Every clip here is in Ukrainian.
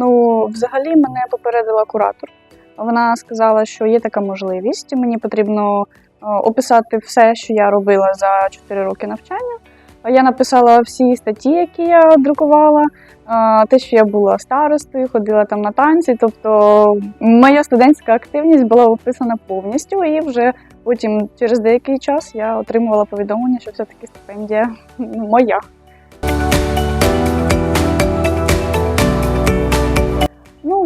Ну, взагалі, мене попередила куратор. Вона сказала, що є така можливість. Мені потрібно е, описати все, що я робила за 4 роки навчання. Я написала всі статті, які я друкувала, е, те, що я була старостою, ходила там на танці. Тобто моя студентська активність була описана повністю, і вже потім, через деякий час, я отримувала повідомлення, що все-таки стипендія ну, моя.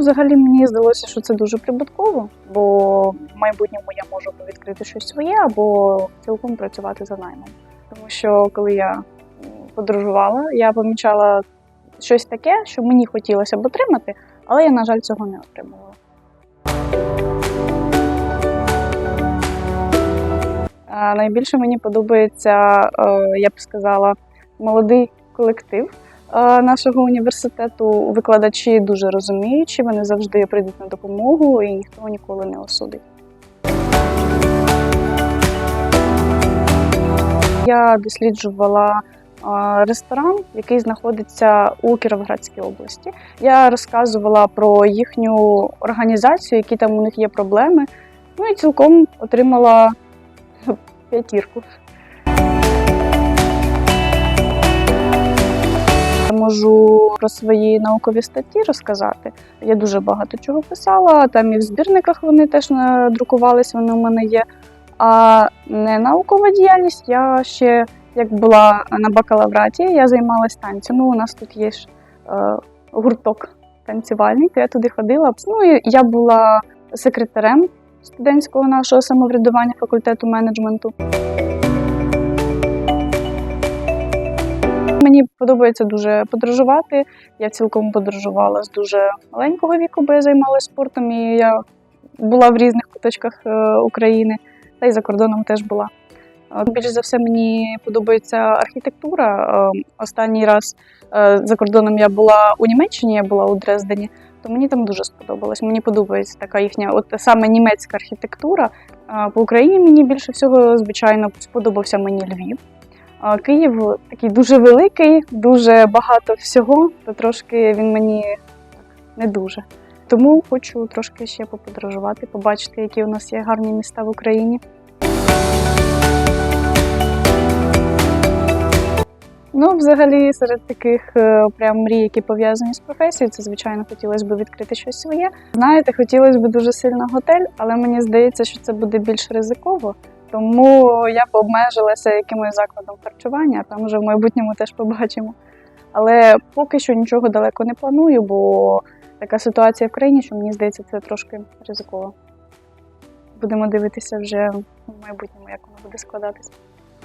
Взагалі мені здалося, що це дуже прибутково, бо в майбутньому я можу відкрити щось своє, або цілком працювати за наймом. Тому що коли я подорожувала, я помічала щось таке, що мені хотілося б отримати, але я, на жаль, цього не отримувала. Найбільше мені подобається, е, я б сказала, молодий колектив нашого університету. Викладачі дуже розуміючі, вони завжди прийдуть на допомогу і ніхто ніколи не осудить. Я досліджувала е, ресторан, який знаходиться у Кіровоградській області. Я розказувала про їхню організацію, які там у них є проблеми. Ну і цілком отримала п'ятірку. Можу про свої наукові статті розказати. Я дуже багато чого писала. Там і в збірниках вони теж надрукувались, вони у мене є. А не наукова діяльність. Я ще як була на бакалавраті, я займалась танцями. Ну, у нас тут є ж е, гурток танцювальний, то я туди ходила. Ну і я була секретарем студентського нашого самоврядування факультету менеджменту. Мені подобається дуже подорожувати. Я цілком подорожувала з дуже маленького віку, бо я займалася спортом і я була в різних куточках е, України, та й за кордоном теж була. Е, Більш за все мені подобається архітектура. Е, Останній раз за кордоном я була у Німеччині, я була у Дрездені, то мені там дуже сподобалось. Мені подобається така їхня, от саме німецька архітектура. По Україні мені більше всього, звичайно, сподобався мені Львів. Київ такий дуже великий, дуже багато всього, то трошки він мені так не дуже. Тому хочу трошки ще поподорожувати, побачити, які у нас є гарні міста в Україні. Ну, взагалі, серед таких е, прям мрій, які пов'язані з професією, це звичайно хотілося б відкрити щось своє. Знаєте, хотілося б дуже сильно готель, але мені здається, що це буде більш ризиково. Тому я б обмежилася якимось закладом харчування, там вже в майбутньому теж побачимо. Але поки що нічого далеко не планую, бо така ситуація в країні, що мені здається, це трошки ризиково. Будемо дивитися вже в майбутньому, як воно буде складатися.